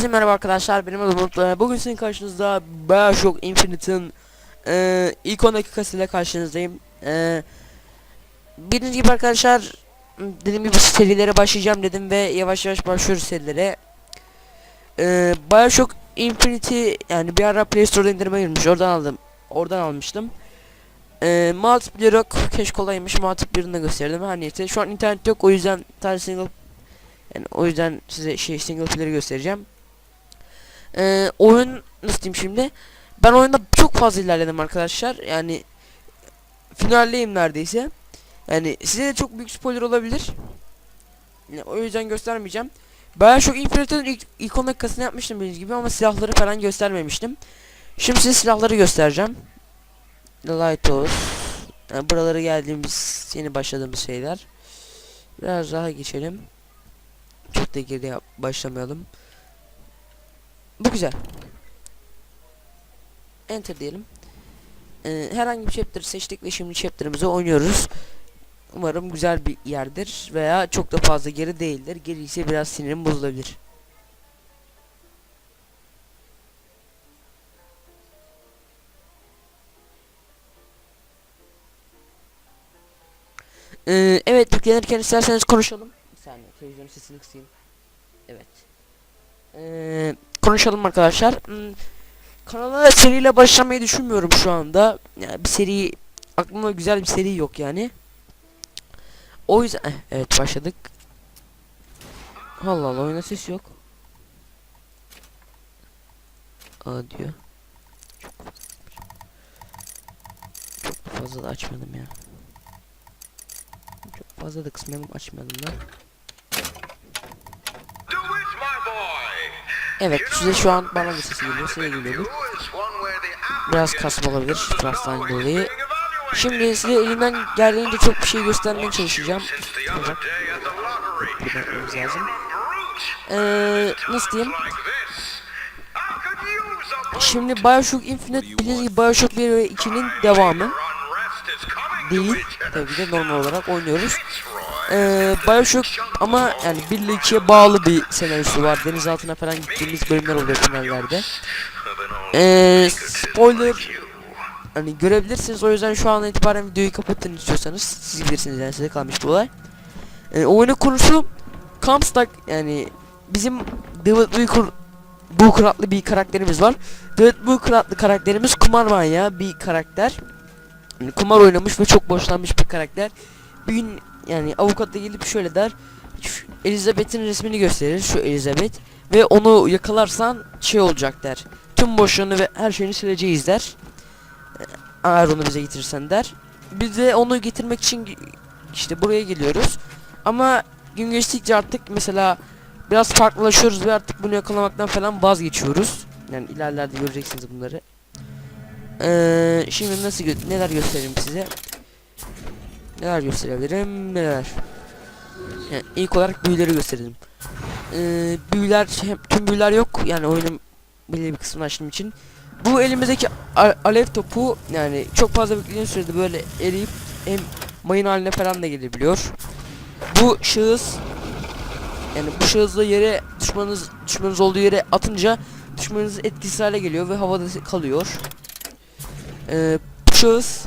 Herkese merhaba arkadaşlar benim adım Umut. Ee, Bugün sizin karşınızda Bioshock Infinite'ın e, ilk 10 dakikasıyla karşınızdayım. E, Bildiğiniz gibi arkadaşlar Dediğim gibi serilere başlayacağım dedim ve yavaş yavaş başlıyoruz serilere. E, Bioshock Infinity yani bir ara Play Store'da indirime girmiş oradan aldım Oradan almıştım. E, Multiplayer yok keşke kolaymış multiplayer'ını da gösterdim. Her neyse şu an internet yok o yüzden tane single yani o yüzden size şey single player'ı göstereceğim. Ee, oyun nasıl diyeyim şimdi? Ben oyunda çok fazla ilerledim arkadaşlar. Yani finaldeyim neredeyse. Yani size de çok büyük spoiler olabilir. Yani o yüzden göstermeyeceğim. Bioshock Infinite'ın ilk, ilk 10 dakikasını yapmıştım bildiğiniz gibi ama silahları falan göstermemiştim. Şimdi size silahları göstereceğim. Lighthouse. Yani buralara geldiğimiz yeni başladığımız şeyler. Biraz daha geçelim. Çok da geri başlamayalım. Bu güzel. Enter diyelim. Ee, herhangi bir chapter seçtik ve şimdi chapter'ımızı oynuyoruz. Umarım güzel bir yerdir veya çok da fazla geri değildir. Geri ise biraz sinirim bozulabilir. Ee, evet yüklenirken isterseniz konuşalım. Bir saniye televizyonun sesini kısayım. Evet. Ee, konuşalım arkadaşlar. Hmm, kanala seriyle başlamayı düşünmüyorum şu anda. Yani bir seri aklımda güzel bir seri yok yani. O yüzden eh, evet başladık. Allah Allah oyuna ses yok. Aa diyor. Çok fazla da açmadım ya. Çok fazla da kısmayalım açmayalım da. Do it, my boy. Evet size şu an bana da sesi geliyor size geliyordur. Biraz kasma olabilir frastan dolayı. Şimdi size elimden geldiğince çok bir şey göstermeye çalışacağım. Ancak bakmamız lazım. Ee, nasıl diyeyim? Şimdi Bioshock Infinite bildiğiniz gibi Bioshock 1 ve 2'nin devamı değil. Tabii ki de normal olarak oynuyoruz. Ee, Bioshock ama yani 1 ile 2'ye bağlı bir senaryosu var. Deniz altına falan gittiğimiz bölümler oluyor finallerde. Ee, spoiler hani görebilirsiniz o yüzden şu an itibaren videoyu kapatın istiyorsanız siz bilirsiniz yani size kalmış bu olay. Ee, oyunun konusu Comstock yani bizim David Booker Booker adlı bir karakterimiz var. David Booker adlı karakterimiz kumar manyağı bir karakter. Yani kumar oynamış ve çok boşlanmış bir karakter. Bir gün yani avukat da gelip şöyle der. "Şu Elizabeth'in resmini gösterir şu Elizabeth ve onu yakalarsan şey olacak der. Tüm boşluğunu ve her şeyini sileceğiz der. Ee, Eğer onu bize getirirsen der. Biz de onu getirmek için işte buraya geliyoruz. Ama gün geçtikçe artık mesela biraz farklılaşıyoruz ve artık bunu yakalamaktan falan vazgeçiyoruz. Yani ilerlerde göreceksiniz bunları. Ee, şimdi nasıl gö neler göstereyim size? Neler gösterebilirim? Neler? Yani ilk olarak büyüleri gösterelim. Ee, büyüler hem tüm büyüler yok yani oyunun belli bir kısmını açtığım için. Bu elimizdeki alev topu yani çok fazla beklediğin sürede böyle eriyip hem mayın haline falan da gelebiliyor. Bu şahıs yani bu şahısla yere düşmanınız düşmanınız olduğu yere atınca düşmanınız etkisiz hale geliyor ve havada kalıyor. Ee, bu şahıs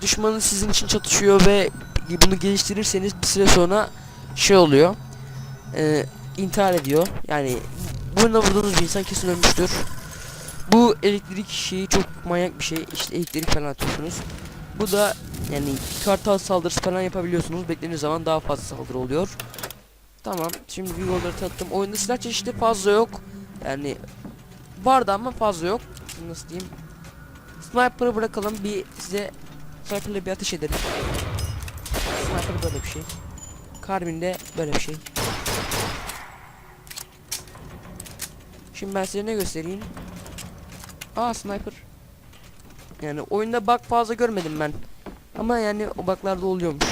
düşmanın sizin için çatışıyor ve bunu geliştirirseniz bir süre sonra şey oluyor. Ee, intihar ediyor. Yani bununla vurduğunuz bir insan kesin ölmüştür. Bu elektrik şeyi çok manyak bir şey. İşte elektrik falan atıyorsunuz. Bu da yani kartal saldırısı falan yapabiliyorsunuz. Beklediğiniz zaman daha fazla saldırı oluyor. Tamam. Şimdi Vigor'ları tanıttım. Oyunda silah çeşidi fazla yok. Yani vardı ama fazla yok. Nasıl diyeyim? Sniper'ı bırakalım. Bir size Sniper'la bir ateş edelim. Sniper böyle bir şey. Carbine böyle bir şey. Şimdi ben size ne göstereyim? Aa sniper. Yani oyunda bug fazla görmedim ben. Ama yani o bug'larda oluyormuş.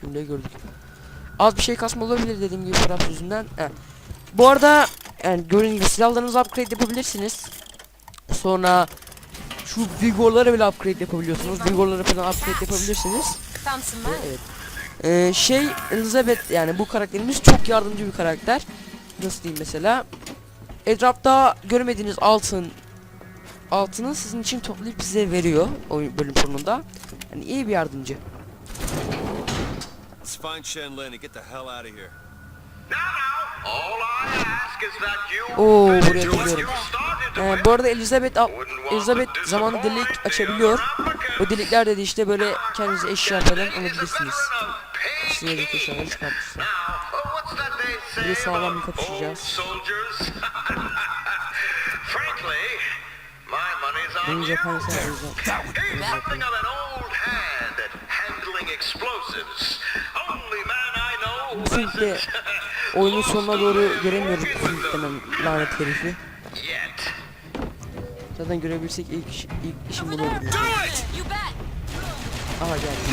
Şimdi de gördük. Az bir şey kasma olabilir dediğim gibi taraf yüzünden. He. Bu arada yani gördüğünüz gibi silahlarınızı upgrade yapabilirsiniz. Sonra şu vigorları bile upgrade yapabiliyorsunuz. Vigorları falan upgrade yapabilirsiniz. Var. Evet. Ee, şey Elizabeth yani bu karakterimiz çok yardımcı bir karakter. nasıl diyeyim mesela etrafta görmediğiniz altın altını sizin için toplayıp size veriyor oyun bölüm sonunda. Yani iyi bir yardımcı. Let's find Shenlin and get the hell out of here. Now, now, all I ask is that you Oo buraya geliyorum. Ee, bu arada Elizabeth Elizabeth zamanı delik açabiliyor. O delikler de işte böyle kendinize eşya falan alabilirsiniz. Size de eşyaları say Bir de sağlam bir kapışacağız. Benim. Japan sen He's something oyunun sonuna doğru göremiyoruz denen lanet herifi. Zaten görebilsek ilk, iş- ilk işim bunu olur. You bet. Aha geldi.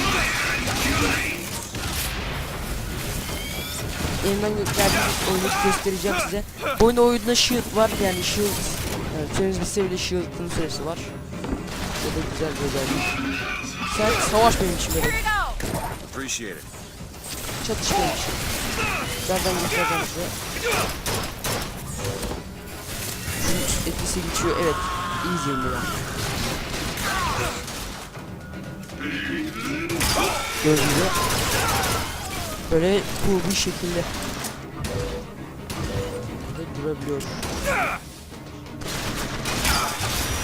Elimden geldiğince oyunu göstereceğim size. Bu oyunda oyunda shield var yani shield. Evet, süreniz bir seviyeli shield'ın süresi var. Bu da güzel bir özellik. Sen savaş benim için böyle. Here we go. Appreciate it. Çatış benim için. Nereden. Şunun etkisi geçiyor evet. İyi izleyin bunu. Gördüğünüz. Böyle bir şekilde. Ve durabiliyor.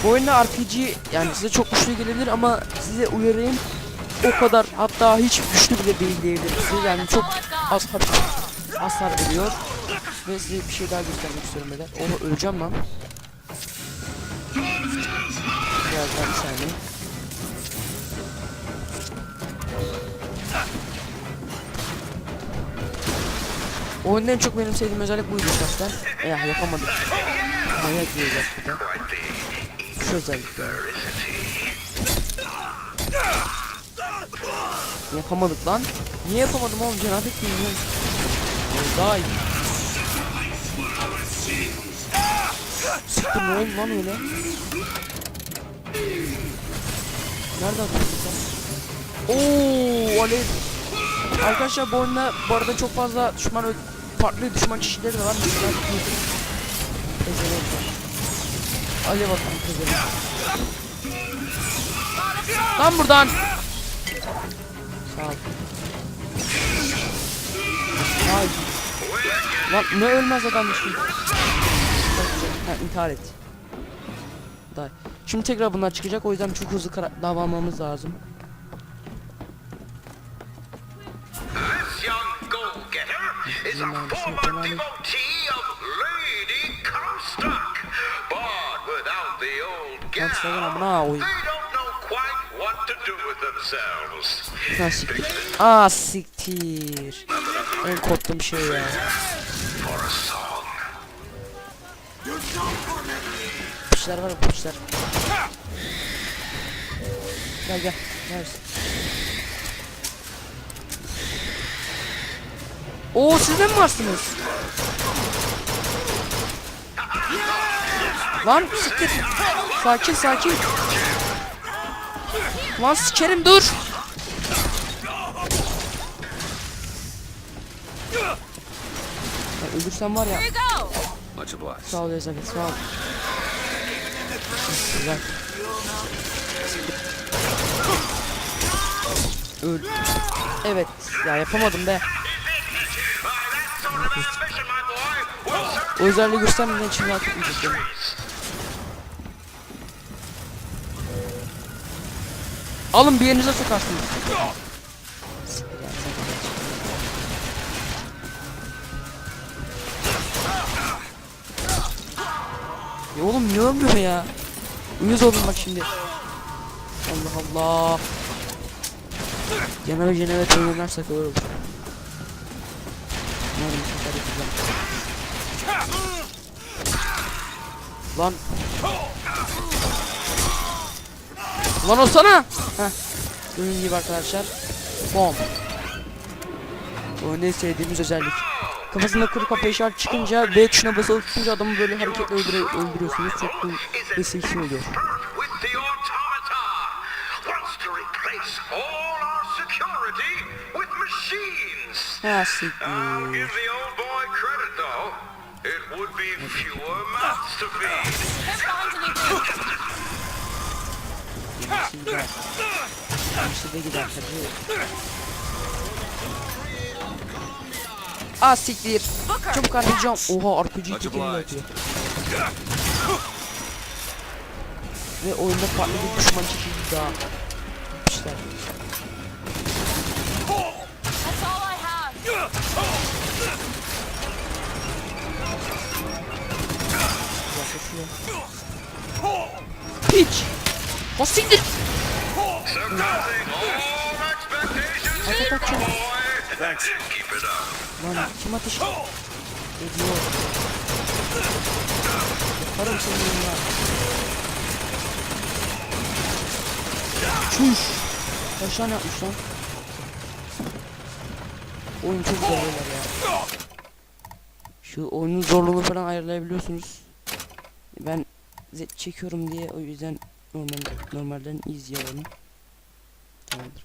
Bu oyunda RPG yani size çok güçlü gelebilir ama size uyarayım o kadar hatta hiç güçlü bile değil diyebilirim yani çok az hasar, hasar veriyor ve size bir şey daha göstermek istiyorum beyler onu öleceğim lan biraz daha bir saniye Oyunda en çok benim sevdiğim özellik buydu şahsen. Ya yapamadım. Manyak bir özellik bu da. Şu özellik ya. Yapamadık lan. Niye yapamadım oğlum cenabet ya? Daha iyi. Sıktım lan öyle? Nerede atıyorsun sen? Oo alev. Arkadaşlar bu oyunda bu arada çok fazla düşman farklı düşman çeşitleri de var. Mesela Pezevenk var. Alev atan pezevenk. Lan buradan. Sağ ol. Ay. Lan ne ölmez adammış şimdi. Ha intihar et. Day. Şimdi tekrar bunlar çıkacak o yüzden çok hızlı davranmamız lazım. İs a former devotee of Lady Comstock. But without the old gal, they don't know quite what to do with themselves. Ha siktir. En korktuğum şey ya. Pişler var ya pişler. Gel gel. Neredesin? Oo siz de mi varsınız? Lan siktir. Sakin sakin. Lan sikerim dur. Ya öldürsem var ya. Here you go. Much obliged. Sağ ol Elizabeth sağ ol. Güzel. Öl. Evet ya yapamadım be. O özelliği göstermeden için rahat etmeyecek beni. Alın bir yerinize sokarsınız. Ya oğlum niye ölmüyor ya? Uyuz oldum bak şimdi. Allah Allah. Cenab-ı Cenab-ı oynarsak olur. Umarım bu sefer. Lan. Lan olsana. Heh. Gördüğünüz gibi arkadaşlar. Bom. Bu ne sevdiğimiz özellik. Kafasında kuru kafa işaret çıkınca B tuşuna basılı tutunca adamı böyle hareketle öldüre öldürüyorsunuz. Çok bu vesiki oluyor. Ha siktir. give the old Ah siktir. Çabuk harcayacağım. Oha RPG tekini obliged. atıyor. Ve oyunda farklı bir düşman çeşidi daha yapmışlar. That's all I have. Yaklaşıyor. Hiç. O siktir. Atak atacağım. boy. Thanks. Keep it up. Lan kim ateş ediyor? Yaparım seni ya. Çüş. Kaç yapmış lan? Oyun çok beyler ya. Şu oyunun zorluğunu falan ayarlayabiliyorsunuz. Ben Z çekiyorum diye o yüzden normal normalden alalım. Tamamdır.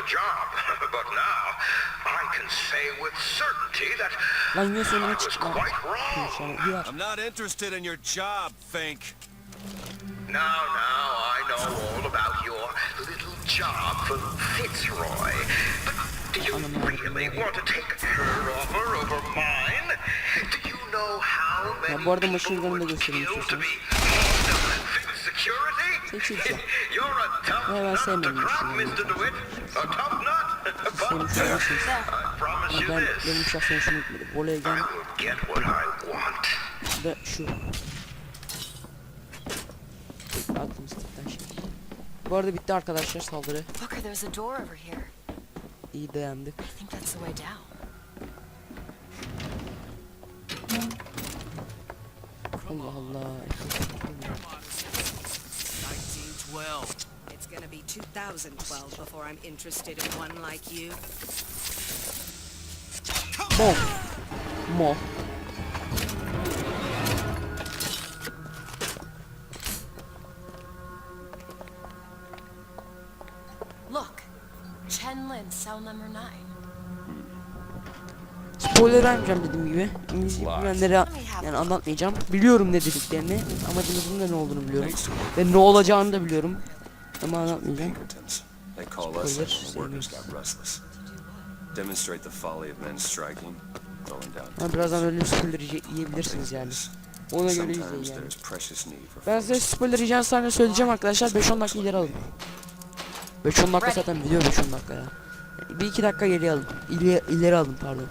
the man for the job. but now, I can say with certainty that Lan yine I was quite wrong. I'm not interested in your job, Fink. Now, now, I know all about your little job for Fitzroy. But do you really want to take her offer over mine? Do you know how many people machine gun'ı da would kill to be tough nut. But Sevmiş olmazsınız. I promise Ama ben benim şahsen hoşuma gitmedi. Voley I gun will get what I want. ve şu. Attım stickten şey. Bu arada bitti arkadaşlar saldırı. İyi dayandık. I think that's the way down. Allah Allah. 1912. It's gonna be 2012 before I'm interested in one like you. Bom. Mo. Look. Chen Lin, cell number nine. Spoiler vermeyeceğim dediğim gibi. İngilizce bilmeyenlere yani anlatmayacağım. Biliyorum ne dediklerini. Amacımızın da ne olduğunu biliyorum. Ve ne olacağını da biliyorum. Ama anlatmayacağım. Ama birazdan öyle spoiler yiye- yiyebilirsiniz yani. Ona göre izleyin yani. Ben size spoiler yiyeceğim sahne söyleyeceğim arkadaşlar. 5-10 dakika ileri alın. 5-10 dakika zaten video 5-10 dakika ya. Bir iki dakika geri alın. İleri, ileri alın pardon.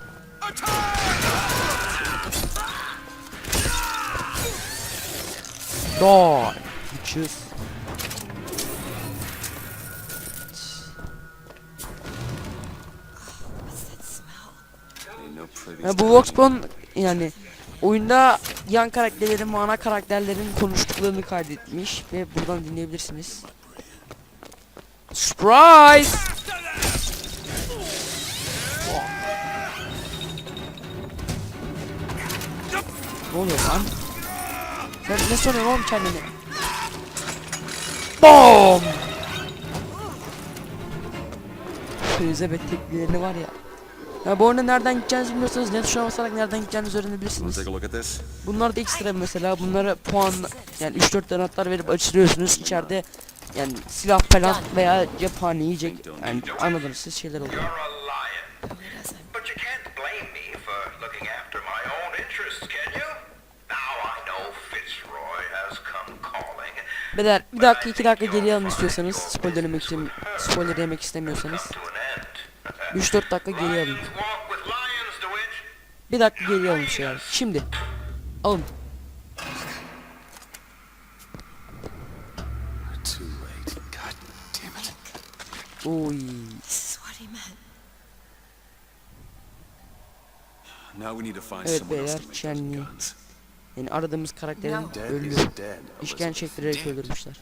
Die. Bitches. Ain't no pretty Ya bu Voxcon yani oyunda yan karakterlerin ana karakterlerin konuştuklarını kaydetmiş ve buradan dinleyebilirsiniz. Surprise! Ne oluyor lan? Sen ne soruyorsun oğlum kendini? BOOM! Elizabeth tekniğlerini var ya. Ya bu oyunda nereden gideceğinizi bilmiyorsanız ne tuşuna basarak nereden gideceğinizi öğrenebilirsiniz. Bunlar da ekstra mesela bunlara puan yani 3-4 tane atlar verip açılıyorsunuz içeride yani silah falan veya cephane yiyecek yani anladınız siz şeyler oluyor. Beyler bir dakika iki dakika geriye alın istiyorsanız spoiler yemek, istem spoiler yemek istemiyorsanız To an end. 3-4 dakika geriye alın. Bir dakika geriye alın şeyler. Şimdi alın. Oy. Evet beyler, to Yani aradığımız karakterin No. Dead ölü is dead. işkence çektirerek öldürmüşler.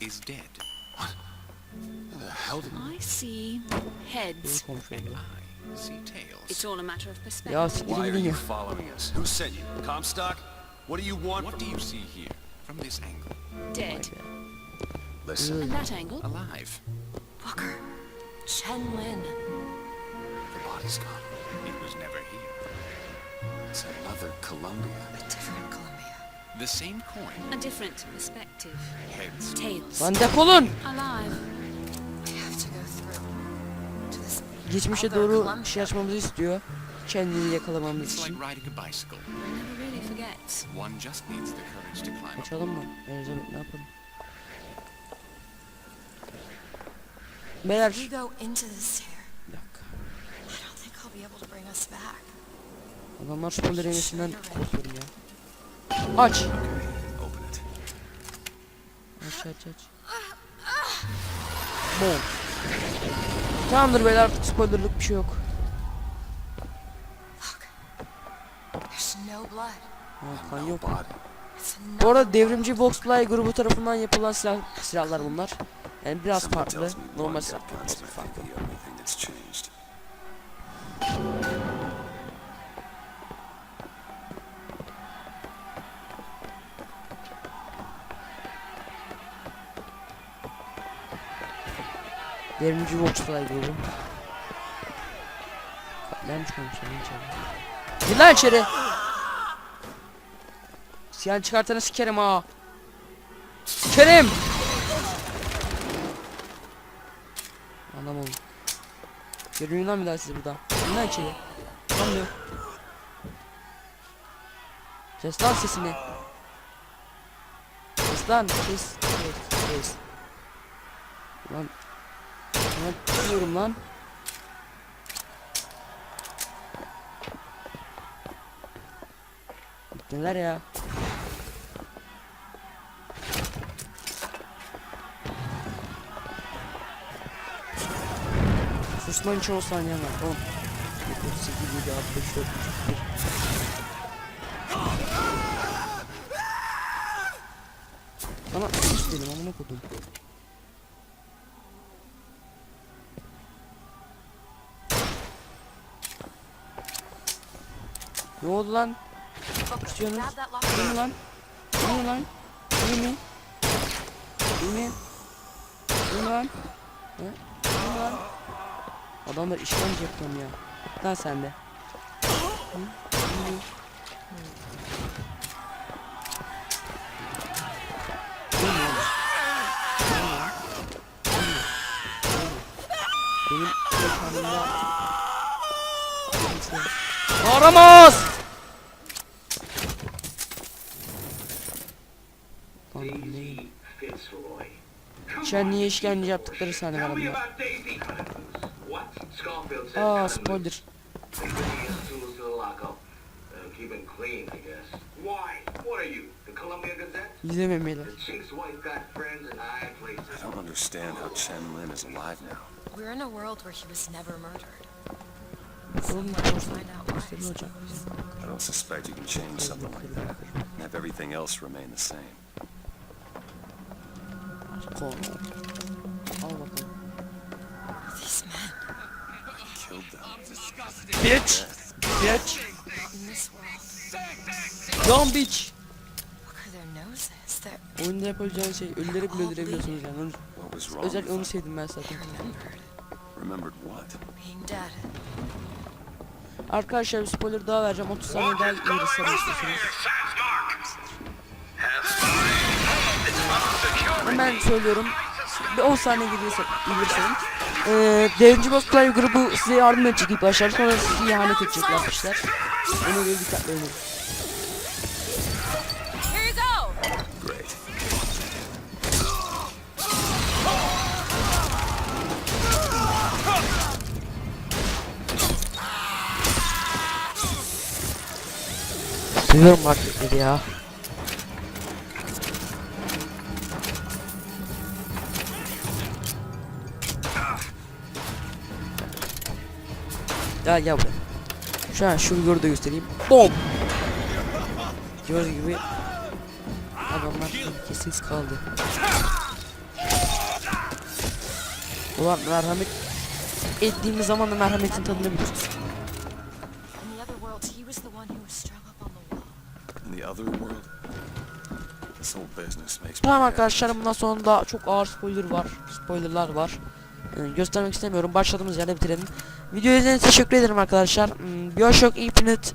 Is dead. Did I see heads. It's all a matter of perspective. Ya siktir Why are gidin ya. you following us? Who sent you? Comstock? What do you want What do you see here from this angle? Dead. Listen, And that angle? Alive. Walker. Chen Lin. the body's gone. It was never here. It's another Columbia. A different Columbia. The same coin. A different perspective. Heads. Tails. Lan defolun. Alive. We have to go through to this Geçmişe doğru Columbia. şey açmamızı istiyor. Kendini yakalamamız için. riding a bicycle. One never really forgets. One just needs the courage to climb up. Açalım mı? Ne yapalım? Beyler. Bir dakika. Adamlar spoiler yemesinden korkuyorum ya. Aç. Aç aç aç. Bom. Tamamdır beyler artık spoilerlık bir şey yok. Blood. Ha, kan yok. Bu arada devrimci Voxfly grubu tarafından yapılan silah, silahlar bunlar. Yani biraz farklı. Normal silah. dead Devrimci Voxfly grubu. Çıkarmışlar lan içeri. Gir lan içeri. Silah çıkartana sikerim ha. Sikerim. Adam oldu. Görünün lan bir daha sizi burada. Gir lan içeri. Anlıyor. Kes lan sesini. Kes lan kes. Kes. Kes. Lan. Ne diyorum lan? Neler ya? Susman 10 saniye var. 10 8 7 6 5 4 3 Bana sus dedim amına kodum. Ne oldu lan? Locker. İyi mi lan? İyi mi lan? İyi mi? İyi mi? İyi mi lan? He? İyi mi lan? Adamlar işkence yapıyorum ya. Lan sen de. Hı? Mi? Benim mekanımda... Aramaz! Sen niye işkence yaptıkları sahne var said Aa spoiler. İzlememeli. I don't understand how Chen Lin is alive now. We're in a world where he was never murdered. I don't suspect you can change something like that and have everything else remain the same. Konu. Al bakalım. These men Killed them. Bitch! Bitch! in this world, Dumb bitch! look at their noses. They're Oyunda yapacağın şey ölüleri bile öldürebiliyorsunuz yani. Onu, What was wrong özellikle onu with them? sevdim ben zaten. remembered Remembered what? being dead. Arkadaşlar bir spoiler daha vereceğim. 30 saniye daha ileri sarı istiyorsunuz. Hemen söylüyorum. Bir 10 saniye gidiyorsa sarın. Ee, Devrimci Boss Play grubu size yardım edecek ilk başlar. Sonra sizi ihanet edecek yapmışlar. Ona göre dikkatli olun. Seviyorum marketleri ya. Gel gel buraya. Şu an şu videoyu da göstereyim. Bom. Gördüğünüz gibi adamlar kesiz kaldı. Ulan merhamet ettiğimiz zaman da merhametin tadını biliriz. In the other world, he was the one who was strung Tamam arkadaşlar bundan sonra da çok ağır spoiler var. Spoilerlar var. Ee, göstermek istemiyorum. Başladığımız yerde bitirelim. Video izlediğiniz için teşekkür ederim arkadaşlar. Hmm, Bioshock Infinite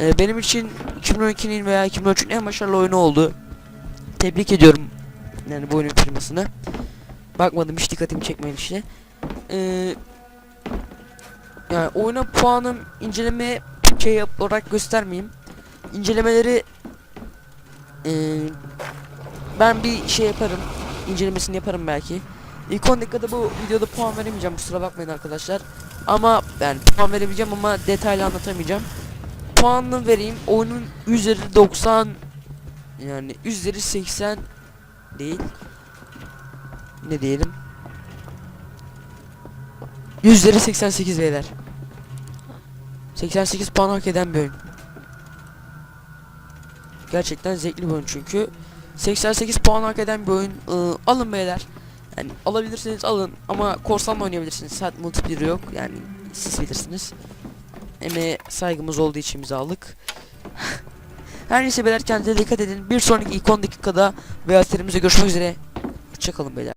e, benim için 2012'nin veya 2013'ün en başarılı oyunu oldu. Tebrik ediyorum. Yani bu oyunun firmasını. Bakmadım hiç dikkatimi çekmeyen işte. Ee, yani oyuna puanım inceleme şey olarak göstermeyeyim. İncelemeleri eee ben bir şey yaparım. incelemesini yaparım belki. İlk 10 dakikada bu videoda puan veremeyeceğim kusura bakmayın arkadaşlar. Ama yani puan verebileceğim ama detaylı anlatamayacağım. Puanını vereyim. Oyunun üzeri 90 yani üzeri 80 değil. Ne diyelim? Yüzleri 88 beyler. 88 puan hak eden bir oyun. Gerçekten zevkli bir oyun çünkü. 88 puan hak eden bir oyun. Ee, alın beyler. Yani alabilirsiniz alın ama korsanla oynayabilirsiniz. Saat multiplayer yok. Yani siz bilirsiniz. Emeğe saygımız olduğu için biz aldık. Her neyse beyler kendinize dikkat edin. Bir sonraki 10 dakikada veya serimize görüşmek üzere. Hoşçakalın beyler.